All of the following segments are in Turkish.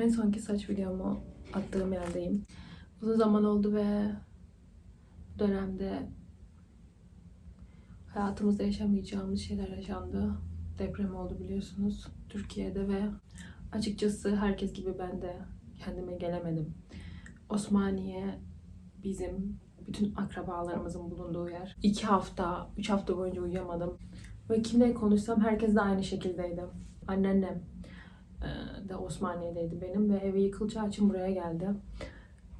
En sonki saç videomu attığım yerdeyim. Uzun zaman oldu ve bu dönemde hayatımızda yaşamayacağımız şeyler yaşandı. Deprem oldu biliyorsunuz Türkiye'de ve açıkçası herkes gibi ben de kendime gelemedim. Osmaniye bizim bütün akrabalarımızın bulunduğu yer. İki hafta, üç hafta boyunca uyuyamadım. Ve kimle konuşsam herkes de aynı şekildeydi. Anneannem de Osmaniye'deydi benim ve evi yıkılacağı için buraya geldi.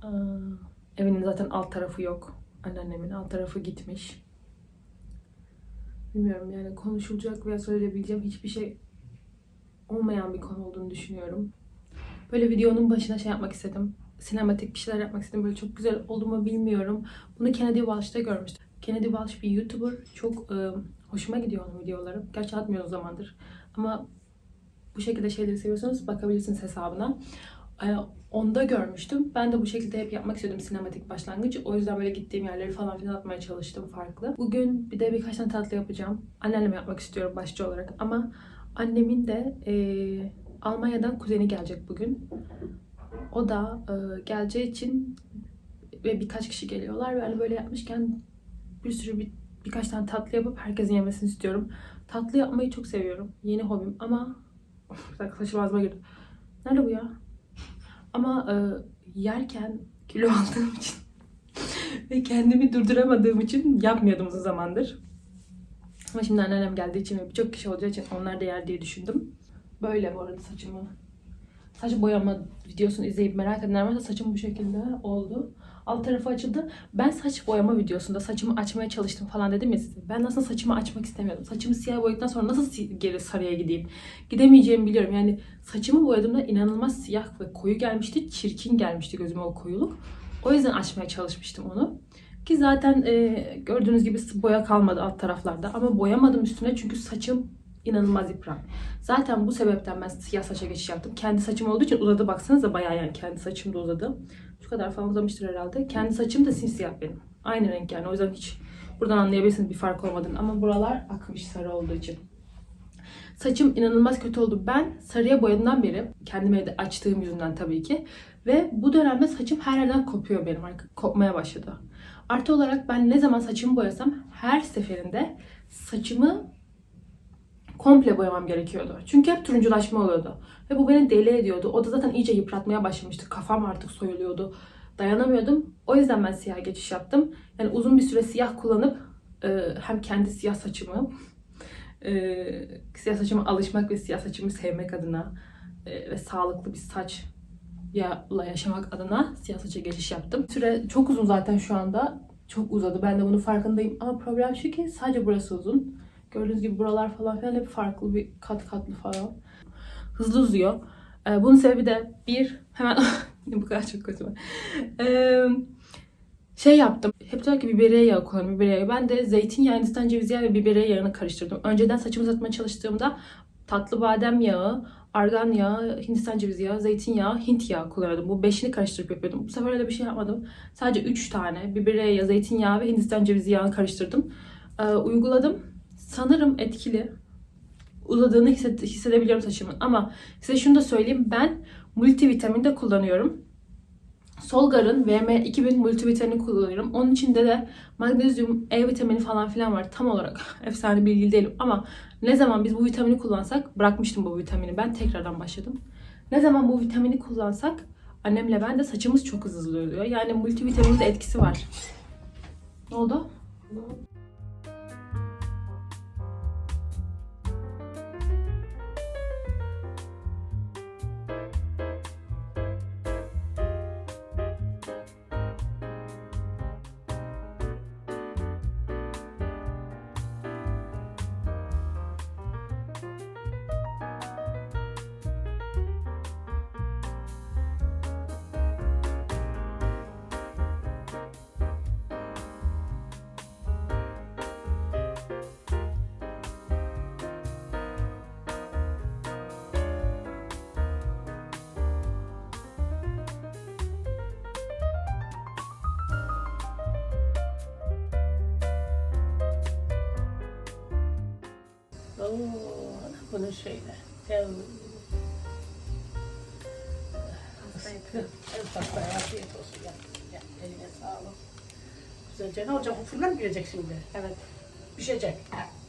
E, Evinin zaten alt tarafı yok. Anneannemin alt tarafı gitmiş. Bilmiyorum yani konuşulacak veya söyleyebileceğim hiçbir şey olmayan bir konu olduğunu düşünüyorum. Böyle videonun başına şey yapmak istedim. Sinematik bir şeyler yapmak istedim. Böyle çok güzel oldu mu bilmiyorum. Bunu Kennedy Walsh'ta görmüştüm. Kennedy Walsh bir YouTuber. Çok e, hoşuma gidiyor onun videoları. Gerçi atmıyor o zamandır. Ama bu şekilde şeyleri seviyorsanız bakabilirsiniz hesabına. E, onda görmüştüm. Ben de bu şekilde hep yapmak istiyordum sinematik başlangıcı. O yüzden böyle gittiğim yerleri falan filan atmaya çalıştım farklı. Bugün bir de birkaç tane tatlı yapacağım. Annemle yapmak istiyorum başçı olarak. Ama annemin de e, Almanya'dan kuzeni gelecek bugün. O da e, geleceği için ve birkaç kişi geliyorlar ve hani böyle yapmışken bir sürü bir, birkaç tane tatlı yapıp herkesin yemesini istiyorum. Tatlı yapmayı çok seviyorum. Yeni hobim ama saçım ağzıma girdi. Nerede bu ya? Ama e, yerken kilo aldığım için ve kendimi durduramadığım için yapmıyordum uzun zamandır. Ama şimdi anneannem geldiği için ve birçok kişi olacağı için onlar da yer diye düşündüm. Böyle bu arada saçımı. Saç boyama videosunu izleyip merak edenler varsa saçım bu şekilde oldu. Alt tarafı açıldı. Ben saç boyama videosunda saçımı açmaya çalıştım falan dedim ya size. Ben aslında saçımı açmak istemiyordum. Saçımı siyah boyadıktan sonra nasıl geri sarıya gideyim? Gidemeyeceğimi biliyorum. Yani saçımı boyadığımda inanılmaz siyah ve koyu gelmişti. Çirkin gelmişti gözüme o koyuluk. O yüzden açmaya çalışmıştım onu. Ki zaten e, gördüğünüz gibi boya kalmadı alt taraflarda. Ama boyamadım üstüne çünkü saçım inanılmaz yıpran. Zaten bu sebepten ben siyah saça geçiş yaptım. Kendi saçım olduğu için uzadı baksanıza bayağı yani kendi saçım da uzadı. Şu kadar falan uzamıştır herhalde. Kendi saçım da simsiyah benim. Aynı renk yani o yüzden hiç buradan anlayabilirsiniz bir fark olmadığını. Ama buralar akmış sarı olduğu için. Saçım inanılmaz kötü oldu. Ben sarıya boyadığımdan beri kendime evde açtığım yüzünden tabii ki. Ve bu dönemde saçım her yerden kopuyor benim. Artık kopmaya başladı. Artı olarak ben ne zaman saçımı boyasam her seferinde saçımı komple boyamam gerekiyordu. Çünkü hep turunculaşma oluyordu. Ve bu beni deli ediyordu. O da zaten iyice yıpratmaya başlamıştı. Kafam artık soyuluyordu. Dayanamıyordum. O yüzden ben siyah geçiş yaptım. Yani uzun bir süre siyah kullanıp e, hem kendi siyah saçımı e, siyah saçıma alışmak ve siyah saçımı sevmek adına e, ve sağlıklı bir saç ya yaşamak adına siyah saça geçiş yaptım. Süre çok uzun zaten şu anda. Çok uzadı. Ben de bunun farkındayım. Ama problem şu ki sadece burası uzun. Gördüğünüz gibi buralar falan filan hep farklı bir kat katlı falan. Hızlı uzuyor. Ee, bunun sebebi de bir hemen bu kadar çok kötü. Ee, şey yaptım. Hep diyor ki biberiye yağı kullanıyorum. Biberiye yağı. Ben de zeytinyağı, hindistan cevizi yağı ve biberiye yağını karıştırdım. Önceden saçımı uzatmaya çalıştığımda tatlı badem yağı, argan yağı, hindistan cevizi yağı, zeytinyağı, hint yağı kullanıyordum. Bu beşini karıştırıp yapıyordum. Bu sefer öyle bir şey yapmadım. Sadece üç tane biberiye yağı, zeytinyağı ve hindistan cevizi yağını karıştırdım. Ee, uyguladım. Sanırım etkili. Uzadığını hissed- hissedebiliyorum saçımın. Ama size şunu da söyleyeyim. Ben multivitamin de kullanıyorum. Solgar'ın VM2000 multivitamini kullanıyorum. Onun içinde de magnezyum, E vitamini falan filan var. Tam olarak efsane bilgi değilim ama ne zaman biz bu vitamini kullansak, bırakmıştım bu vitamini ben tekrardan başladım. Ne zaman bu vitamini kullansak annemle ben de saçımız çok hızlı oluyor. Yani multivitaminin de etkisi var. Ne oldu? Bunu şöyle. Evet. El pasta afiyet olsun ya. ya. Eline sağlık. Güzelce ne olacak? Bu fırına mı girecek şimdi? Evet. Pişecek.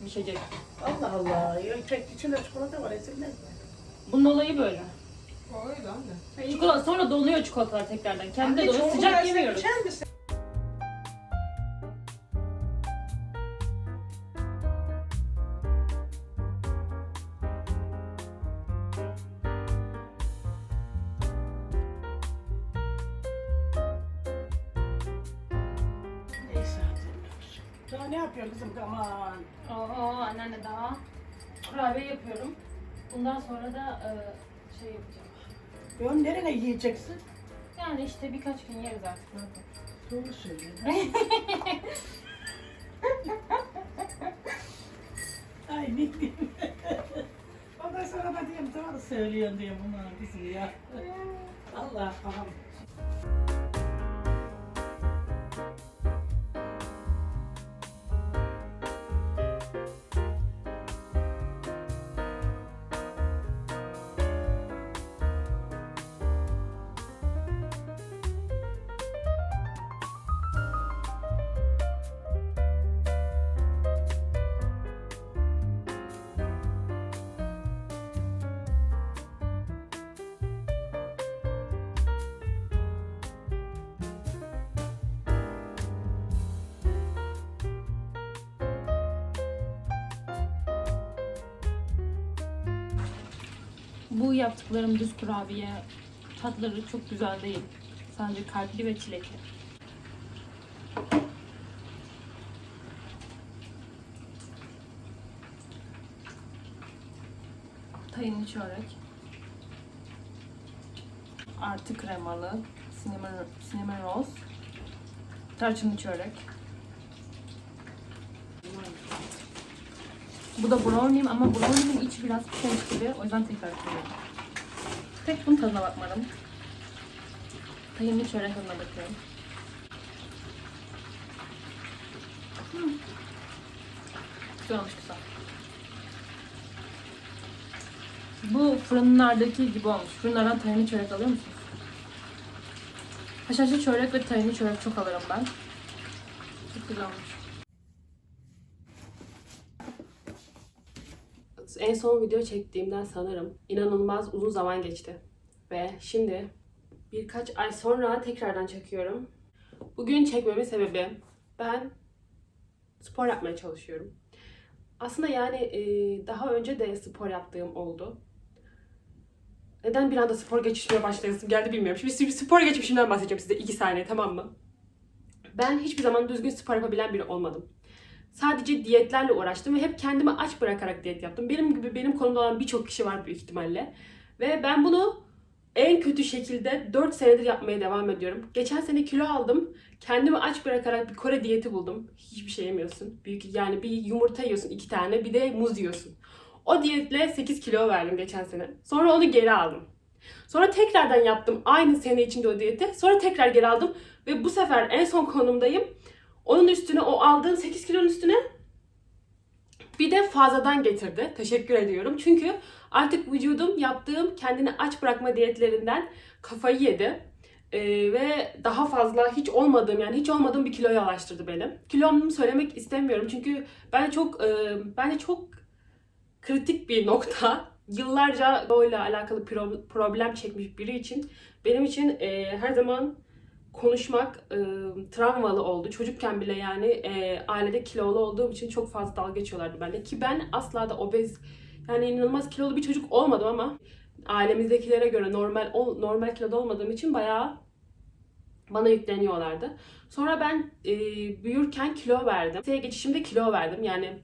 Pişecek. Allah Allah. Ya, kek içinde çikolata var. Ezilmez mi? Bunun olayı böyle. Öyle anne. Çikolata sonra donuyor çikolatalar tekrardan. Kendi de donuyor. Sıcak yemiyoruz. içer misin? Sonra da e, şey yapacağım. Yon nereye yiyeceksin? Yani işte birkaç gün yeriz artık. ne yapalım. Doğru söylüyorsun. Ay ne diyeyim. Ondan sonra da diyeyim doğru söylüyorsun diyeyim bunlar kızım ya. Allah aham. Bu yaptıklarım düz kurabiye tatları çok güzel değil. Sadece kalpli ve çilekli. Tahinli çörek. Artı kremalı. Cinnamon, cinnamon rolls. Tarçınlı çörek. Bu da brownie'm ama brownie'min içi biraz pişmemiş gibi. O yüzden tekrar koyuyorum. Tek bunun tadına bakmadım. Tahinli çörek tadına bakıyorum. Hmm. Güzel. Bu fırınlardaki gibi olmuş. Fırınlardan tahinli çörek alıyor musunuz? Haşhaşlı çörek ve tahinli çörek çok alırım ben. Çok güzel olmuş. En son video çektiğimden sanırım inanılmaz uzun zaman geçti. Ve şimdi birkaç ay sonra tekrardan çekiyorum. Bugün çekmemin sebebi ben spor yapmaya çalışıyorum. Aslında yani e, daha önce de spor yaptığım oldu. Neden bir anda spor geçişmeye başlayasım geldi bilmiyorum. Şimdi spor geçmişimden bahsedeceğim size iki saniye tamam mı? Ben hiçbir zaman düzgün spor yapabilen biri olmadım. Sadece diyetlerle uğraştım ve hep kendimi aç bırakarak diyet yaptım. Benim gibi benim konumda olan birçok kişi var büyük ihtimalle. Ve ben bunu en kötü şekilde 4 senedir yapmaya devam ediyorum. Geçen sene kilo aldım. Kendimi aç bırakarak bir Kore diyeti buldum. Hiçbir şey yemiyorsun. Büyük yani bir yumurta yiyorsun iki tane bir de muz yiyorsun. O diyetle 8 kilo verdim geçen sene. Sonra onu geri aldım. Sonra tekrardan yaptım aynı sene içinde o diyeti. Sonra tekrar geri aldım ve bu sefer en son konumdayım. Onun üstüne o aldığım 8 kilonun üstüne bir de fazladan getirdi. Teşekkür ediyorum. Çünkü artık vücudum yaptığım kendini aç bırakma diyetlerinden kafayı yedi. Ee, ve daha fazla hiç olmadığım yani hiç olmadığım bir kiloya ulaştırdı beni. Kilomu söylemek istemiyorum çünkü bence çok e, bence çok kritik bir nokta. Yıllarca böyle alakalı pro- problem çekmiş biri için benim için e, her zaman konuşmak e, travmalı oldu. Çocukken bile yani e, ailede kilolu olduğum için çok fazla dalga geçiyorlardı benimle. Ki ben asla da obez yani inanılmaz kilolu bir çocuk olmadım ama ailemizdekilere göre normal ol- normal kiloda olmadığım için bayağı bana yükleniyorlardı. Sonra ben e, büyürken kilo verdim. Liseye geçişimde kilo verdim. Yani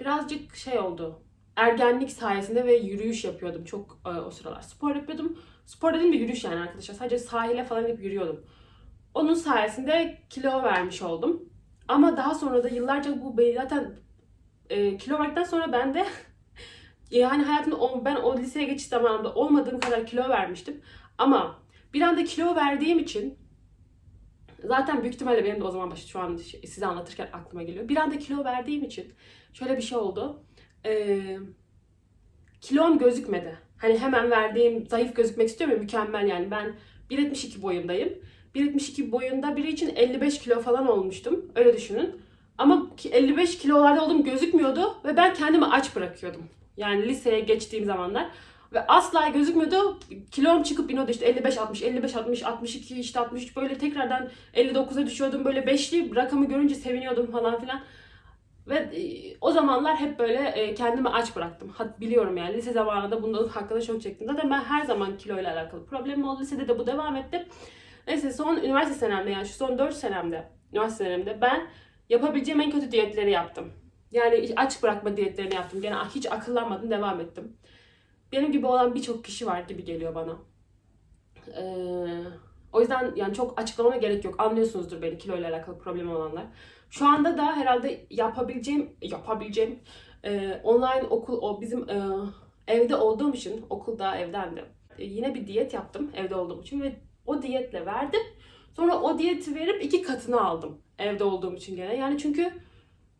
birazcık şey oldu. Ergenlik sayesinde ve yürüyüş yapıyordum çok e, o sıralar. Spor yapıyordum. Spor dediğim de yürüyüş yani arkadaşlar. Sadece sahile falan hep yürüyordum. Onun sayesinde kilo vermiş oldum. Ama daha sonra da yıllarca bu be- zaten e, kilo verdikten sonra ben de yani hayatımda o- ben o liseye geçiş zamanında olmadığım kadar kilo vermiştim. Ama bir anda kilo verdiğim için zaten büyük ihtimalle benim de o zaman başı şu an size anlatırken aklıma geliyor. Bir anda kilo verdiğim için şöyle bir şey oldu. Ee, kilom gözükmedi. Hani hemen verdiğim zayıf gözükmek istiyorum ya mükemmel yani ben 1.72 boyundayım. 1.72 boyunda biri için 55 kilo falan olmuştum. Öyle düşünün. Ama ki 55 kilolarda olduğum gözükmüyordu ve ben kendimi aç bırakıyordum. Yani liseye geçtiğim zamanlar. Ve asla gözükmüyordu. Kilom çıkıp iniyordu işte 55 60 55 60 62 işte 63 böyle tekrardan 59'a düşüyordum. Böyle beşli rakamı görünce seviniyordum falan filan. Ve e, o zamanlar hep böyle e, kendimi aç bıraktım. Biliyorum yani lise zamanında bunun hakkında çok çektim. Zaten ben her zaman kiloyla alakalı problemim oldu. Lisede de bu devam etti. Neyse son üniversite senemde yani şu son 4 senemde üniversite senemde ben yapabileceğim en kötü diyetleri yaptım. Yani aç bırakma diyetlerini yaptım. Gene hiç akıllanmadım devam ettim. Benim gibi olan birçok kişi var gibi geliyor bana. Ee, o yüzden yani çok açıklamama gerek yok. Anlıyorsunuzdur beni kiloyla alakalı problemi olanlar. Şu anda da herhalde yapabileceğim yapabileceğim e, online okul o bizim e, evde olduğum için okulda evdendi. E, yine bir diyet yaptım evde olduğum için ve o diyetle verdim. Sonra o diyeti verip iki katını aldım evde olduğum için gene. Yani çünkü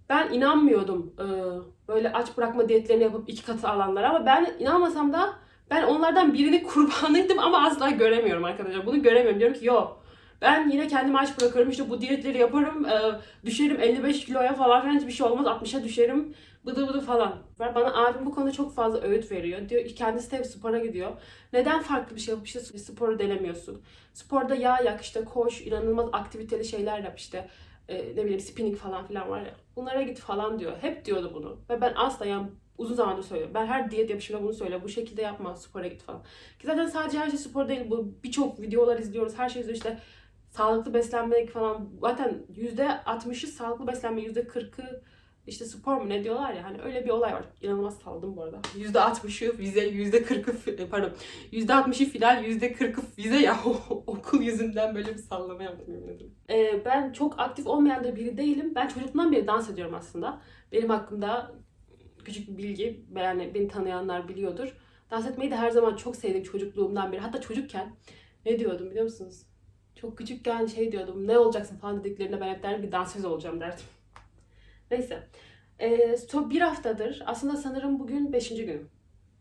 ben inanmıyordum e, böyle aç bırakma diyetlerini yapıp iki katı alanlara ama ben inanmasam da ben onlardan birini kurbanıydım ama asla göremiyorum arkadaşlar. Bunu göremiyorum. Diyorum ki yok. Ben yine kendimi aç bırakırım. işte bu diyetleri yaparım. e, düşerim 55 kiloya falan filan hiçbir şey olmaz. 60'a düşerim. Bıdı bıdı falan. Bana abim bu konuda çok fazla öğüt veriyor. Diyor kendisi de hep spora gidiyor. Neden farklı bir şey yapıp işte sporu denemiyorsun? Sporda yağ yak işte koş, inanılmaz aktiviteli şeyler yap işte. E, ne bileyim spinning falan filan var ya. Bunlara git falan diyor. Hep diyordu bunu. Ve ben asla yani uzun zamandır söylüyorum. Ben her diyet yapışımda bunu söylüyorum. Bu şekilde yapma, spora git falan. Ki zaten sadece her şey spor değil. Bu birçok videolar izliyoruz. Her şey izliyoruz. işte sağlıklı beslenmek falan. Zaten %60'ı sağlıklı beslenme, %40'ı işte spor mu ne diyorlar ya hani öyle bir olay var. İnanılmaz saldım bu arada. %60'ı vize, %40'ı fi- pardon. %60'ı final, %40'ı vize ya okul yüzünden böyle bir sallama yaptım yemin ederim. Ee, ben çok aktif olmayan da biri değilim. Ben çocukluğumdan beri dans ediyorum aslında. Benim hakkımda küçük bir bilgi yani beni tanıyanlar biliyordur. Dans etmeyi de her zaman çok sevdim çocukluğumdan beri. Hatta çocukken ne diyordum biliyor musunuz? Çok küçükken şey diyordum ne olacaksın falan dediklerinde ben hep derdim ki dansöz olacağım derdim. Neyse. Ee, son bir haftadır aslında sanırım bugün 5. günüm.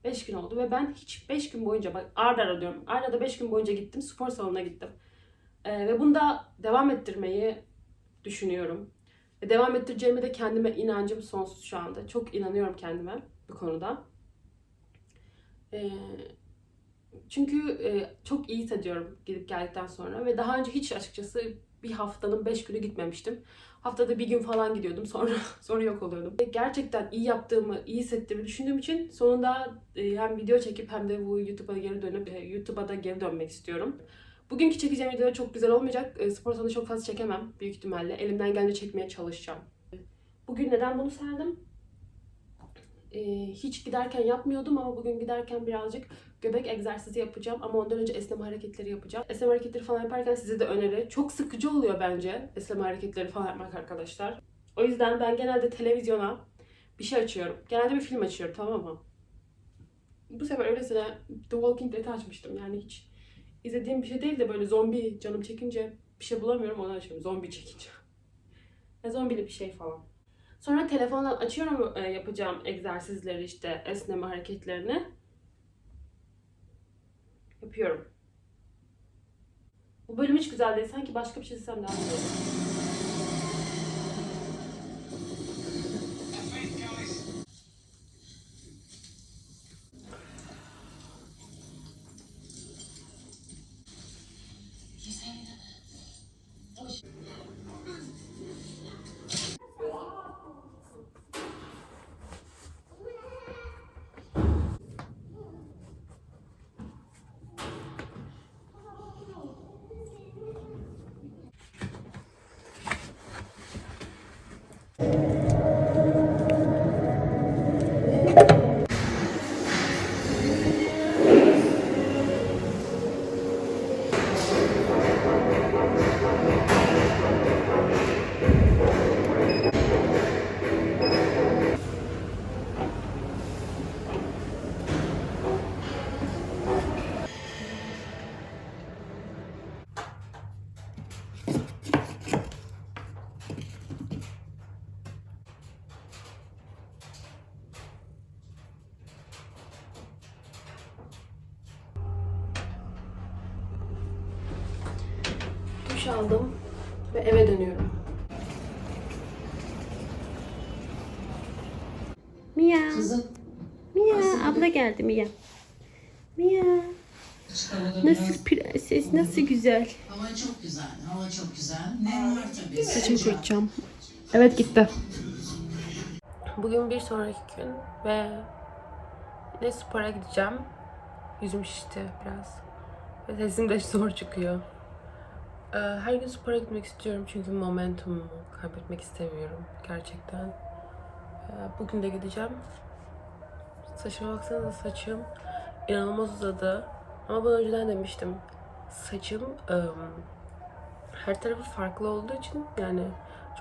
5 gün oldu ve ben hiç 5 gün boyunca bak arda arda diyorum. Arda da 5 gün boyunca gittim. Spor salonuna gittim. Ee, ve bunu da devam ettirmeyi düşünüyorum. Ve devam ettireceğime de kendime inancım sonsuz şu anda. Çok inanıyorum kendime bu konuda. Ee, çünkü e, çok iyi hissediyorum gidip geldikten sonra ve daha önce hiç açıkçası bir haftanın 5 günü gitmemiştim. Haftada bir gün falan gidiyordum sonra sonra yok oluyordum. Ve Gerçekten iyi yaptığımı, iyi hissettiğimi düşündüğüm için sonunda e, hem video çekip hem de bu YouTube'a geri dönüp e, YouTube'a da geri dönmek istiyorum. Bugünkü çekeceğim video çok güzel olmayacak. E, Spor salonu çok fazla çekemem büyük ihtimalle. Elimden gelince çekmeye çalışacağım. Bugün neden bunu serdim? E, hiç giderken yapmıyordum ama bugün giderken birazcık göbek egzersizi yapacağım ama ondan önce esneme hareketleri yapacağım. Esneme hareketleri falan yaparken size de öneri. Çok sıkıcı oluyor bence esneme hareketleri falan yapmak arkadaşlar. O yüzden ben genelde televizyona bir şey açıyorum. Genelde bir film açıyorum tamam mı? Bu sefer öylesine The Walking Dead'i açmıştım. Yani hiç izlediğim bir şey değil de böyle zombi canım çekince bir şey bulamıyorum onu açıyorum. Zombi çekince. Ya zombili bir şey falan. Sonra telefondan açıyorum e, yapacağım egzersizleri işte esneme hareketlerini. Yapıyorum. Bu bölüm hiç güzel değil. Sanki başka bir şey desem daha iyi olur. Aldım ve eve dönüyorum. Mia. Mia. Abla geldi Mia. Mia. Nasıl prenses, nasıl güzel. Hava çok güzel, hava çok güzel. Nem var tabii. Saçımı kurutacağım. Evet gitti. Bugün bir sonraki gün ve yine spora gideceğim. Yüzüm şişti biraz. Ve sesim de zor çıkıyor. Ee, Her gün spora gitmek istiyorum çünkü momentumumu kaybetmek istemiyorum gerçekten. Ee, Bugün de gideceğim. Saçıma baksanıza saçım inanılmaz uzadı. Ama bunu önceden demiştim. Saçım ım, her tarafı farklı olduğu için yani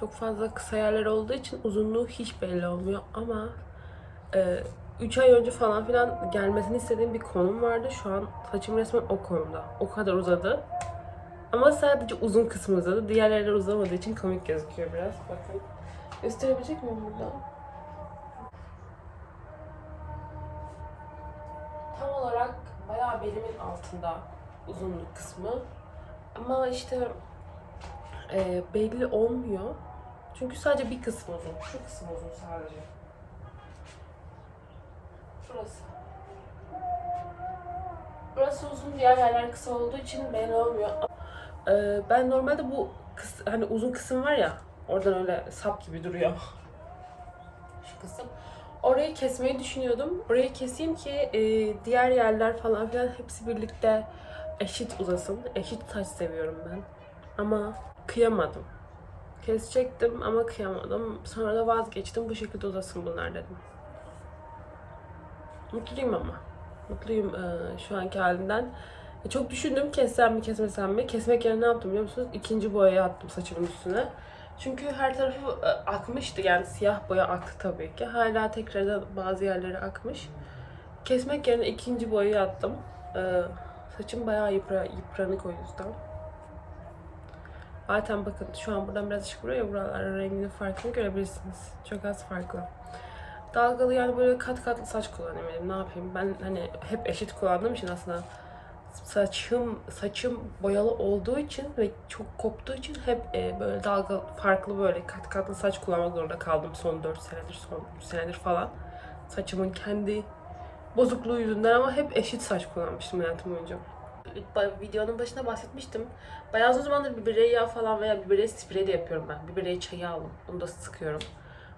çok fazla kısa yerler olduğu için uzunluğu hiç belli olmuyor ama 3 ay önce falan filan gelmesini istediğim bir konum vardı. Şu an saçım resmen o konumda. O kadar uzadı. Ama sadece uzun kısmı uzadı. Diğer yerler uzamadığı için komik gözüküyor biraz. Bakın. Gösterebilecek miyim burada? Tam olarak bayağı belimin altında uzunluk kısmı. Ama işte e, belli olmuyor. Çünkü sadece bir kısmı uzun. Şu kısmı uzun sadece. Burası. Burası uzun, diğer yerler kısa olduğu için belli olmuyor. E, ben normalde bu kıs, hani uzun kısım var ya, oradan öyle sap gibi duruyor. Şu kısım. Orayı kesmeyi düşünüyordum. Orayı keseyim ki e, diğer yerler falan filan hepsi birlikte eşit uzasın. Eşit saç seviyorum ben. Ama kıyamadım. Kesecektim ama kıyamadım. Sonra da vazgeçtim. Bu şekilde uzasın bunlar dedim. Mutluyum ama. Mutluyum e, şu anki halimden. E, çok düşündüm kessem mi kesmesem mi. Kesmek yerine ne yaptım biliyor musunuz? İkinci boyayı attım saçımın üstüne. Çünkü her tarafı e, akmıştı yani siyah boya aktı tabii ki. Hala tekrardan bazı yerleri akmış. Kesmek yerine ikinci boyayı attım. E, saçım bayağı yıpra, yıpranık o yüzden. Zaten bakın şu an buradan biraz ışık vuruyor ya buraların renginin farkını görebilirsiniz. Çok az farklı. Dalgalı yani böyle kat katlı saç kullanıyorum. Ne yapayım? Ben hani hep eşit kullandığım için aslında saçım saçım boyalı olduğu için ve çok koptuğu için hep e, böyle dalga farklı böyle kat katlı saç kullanmak zorunda kaldım son 4 senedir, son 3 senedir falan. Saçımın kendi bozukluğu yüzünden ama hep eşit saç kullanmıştım hayatım boyunca. Videonun başında bahsetmiştim. Bayağı uzun zamandır biberey yağı falan veya biberey sprey de yapıyorum ben. Biberey çayı aldım. Onu da sıkıyorum.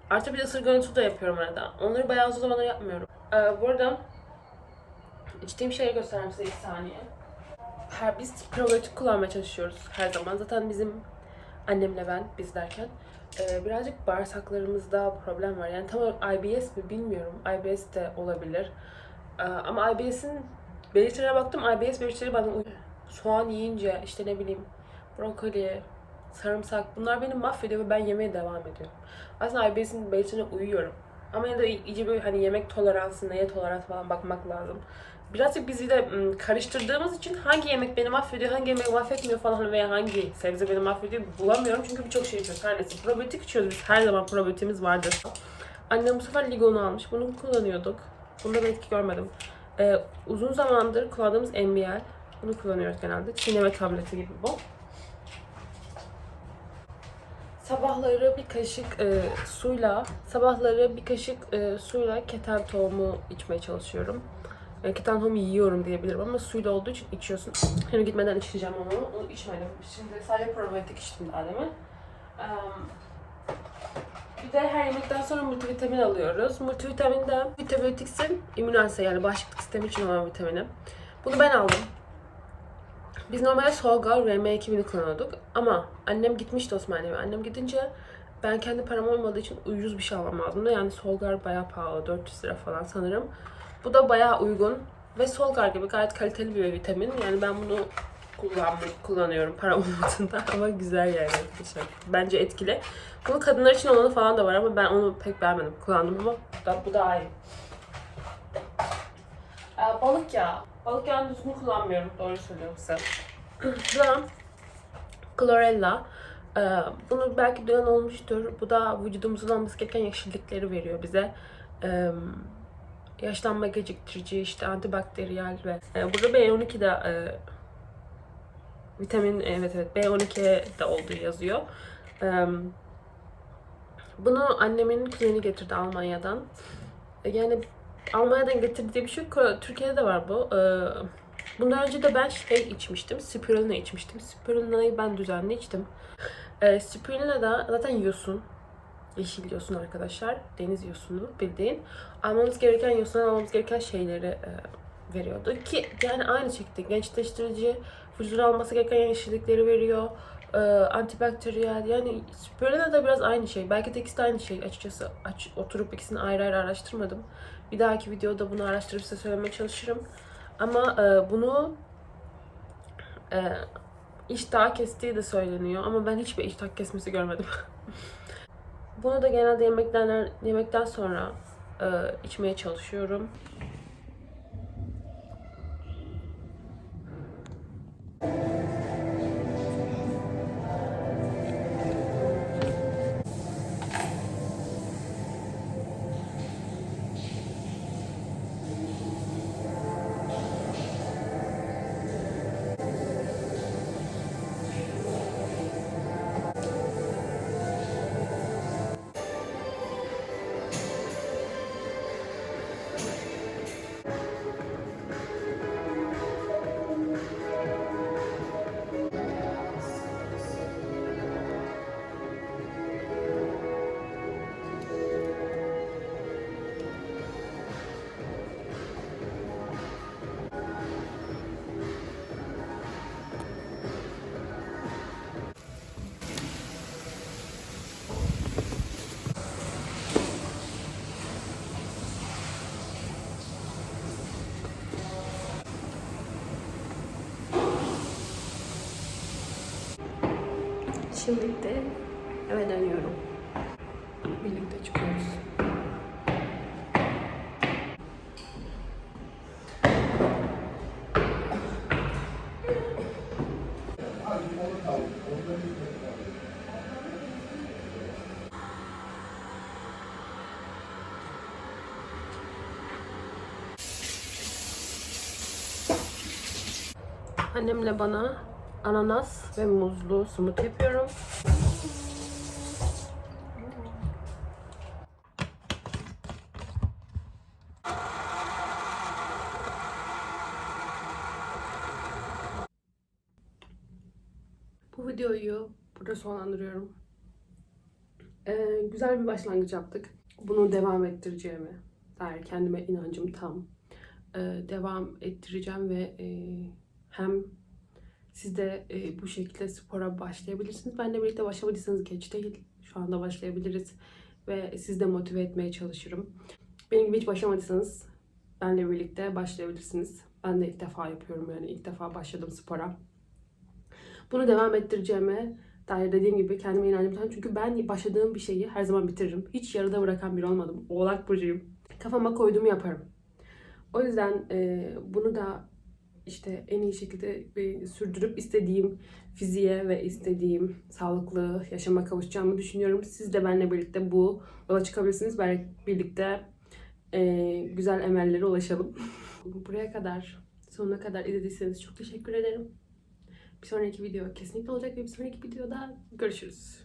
Artı bir de ısırgan da yapıyorum arada. Onları bayağı uzun zamandır yapmıyorum. Ee, bu arada içtiğim şeyi göstereyim size bir saniye. Her, biz probiyotik kullanmaya çalışıyoruz her zaman. Zaten bizim annemle ben, biz derken e, birazcık bağırsaklarımızda problem var. Yani tam olarak IBS mi bilmiyorum. IBS de olabilir. Ee, ama IBS'in belirtilerine baktım. IBS belirtileri bana uyuyor. Soğan yiyince işte ne bileyim brokoli, sarımsak bunlar beni mahvediyor ve ben yemeye devam ediyorum. Aslında IBS'in belirtilerine uyuyorum. Ama ya da iyice böyle hani yemek toleransı, neye tolerans falan bakmak lazım. Birazcık bizi de ım, karıştırdığımız için hangi yemek beni mahvediyor, hangi yemek mahvetmiyor falan veya hangi sebze beni mahvediyor bulamıyorum. Çünkü birçok şey içiyoruz. Her neyse probiyotik içiyoruz biz. Her zaman probiyotiğimiz vardır. Annem bu sefer Ligon'u almış. Bunu kullanıyorduk. Bunda ben etki görmedim. Ee, uzun zamandır kullandığımız MBL. Bunu kullanıyoruz genelde. Çiğneme tableti gibi bu. Sabahları bir kaşık e, suyla, sabahları bir kaşık e, suyla keten tohumu içmeye çalışıyorum. E, keten tohumu yiyorum diyebilirim ama suyla olduğu için içiyorsun. Henüz gitmeden içeceğim onu. Onu içmedim. Şimdi sadece probiyotik içtim daha demin. Em, bir de her yemekten sonra multivitamin alıyoruz. Multivitamin de vitabiyotiksin, immünanse yani bağışıklık sistemi için olan vitamini. Bunu ben aldım. Biz normalde Solgar RM2000'i kullanıyorduk ama annem gitmişti Osmaniye'ye. Annem gidince ben kendi param olmadığı için ucuz bir şey almam lazım da yani Solgar bayağı pahalı 400 lira falan sanırım. Bu da bayağı uygun ve Solgar gibi gayet kaliteli bir vitamin. Yani ben bunu kullan kullanıyorum para olmadığında ama güzel yani arkadaşlar. Bence etkili. Bunu kadınlar için olanı falan da var ama ben onu pek beğenmedim. Kullandım ama da, bu daha iyi. Ee, balık yağı. Balık yağını düzgün kullanmıyorum. Doğru söylüyorum size. Bu Chlorella. Ee, bunu belki duyan olmuştur. Bu da vücudumuzun alması gereken yeşillikleri veriyor bize. Ee, yaşlanma geciktirici, işte antibakteriyel ve e, burada B12 de e, Vitamin evet evet B12 de olduğu yazıyor. Eee, bunu annemin kuzeni getirdi Almanya'dan. E, Yani Almanya'dan getirdiği bir şey. Türkiye'de de var bu. Eee, Bundan önce de ben şey içmiştim. Spirulina içmiştim. Spirulina'yı ben düzenli içtim. Ee, spirulina da zaten yosun. Yeşil yosun arkadaşlar. Deniz yosunu bildiğin. Almamız gereken yosun almamız gereken şeyleri e, veriyordu. Ki yani aynı şekilde gençleştirici, vücudun alması gereken yeşillikleri veriyor. E, antibakteriyel yani spirulina da biraz aynı şey. Belki de ikisi de aynı şey açıkçası. Aç, oturup ikisini ayrı ayrı araştırmadım. Bir dahaki videoda bunu araştırıp size söylemeye çalışırım. Ama e, bunu e, iştah kestiği de söyleniyor ama ben hiçbir iştah kesmesi görmedim. bunu da genelde yemekten yemekten sonra e, içmeye çalışıyorum. Şimdi de eve dönüyorum. Birlikte çıkıyoruz. Annemle bana ananas ve muzlu smoothie yapıyorum. Bu videoyu burada sonlandırıyorum. Ee, güzel bir başlangıç yaptık. Bunu devam ettireceğime dair kendime inancım tam. Ee, devam ettireceğim ve e, hem siz de e, bu şekilde spora başlayabilirsiniz. Benle birlikte başlamadıysanız geç değil. Şu anda başlayabiliriz. Ve siz de motive etmeye çalışırım. Benim gibi hiç başlamadıysanız benle birlikte başlayabilirsiniz. Ben de ilk defa yapıyorum yani ilk defa başladım spora. Bunu devam ettireceğime dair dediğim gibi kendime inancım. Çünkü ben başladığım bir şeyi her zaman bitiririm. Hiç yarıda bırakan biri olmadım. Oğlak burcuyum. Kafama koyduğumu yaparım. O yüzden e, bunu da işte en iyi şekilde bir sürdürüp istediğim fiziğe ve istediğim sağlıklı yaşama kavuşacağımı düşünüyorum. Siz de benimle birlikte bu yola çıkabilirsiniz. Belki birlikte e, güzel emellere ulaşalım. Buraya kadar, sonuna kadar izlediyseniz çok teşekkür ederim. Bir sonraki video kesinlikle olacak ve bir sonraki videoda görüşürüz.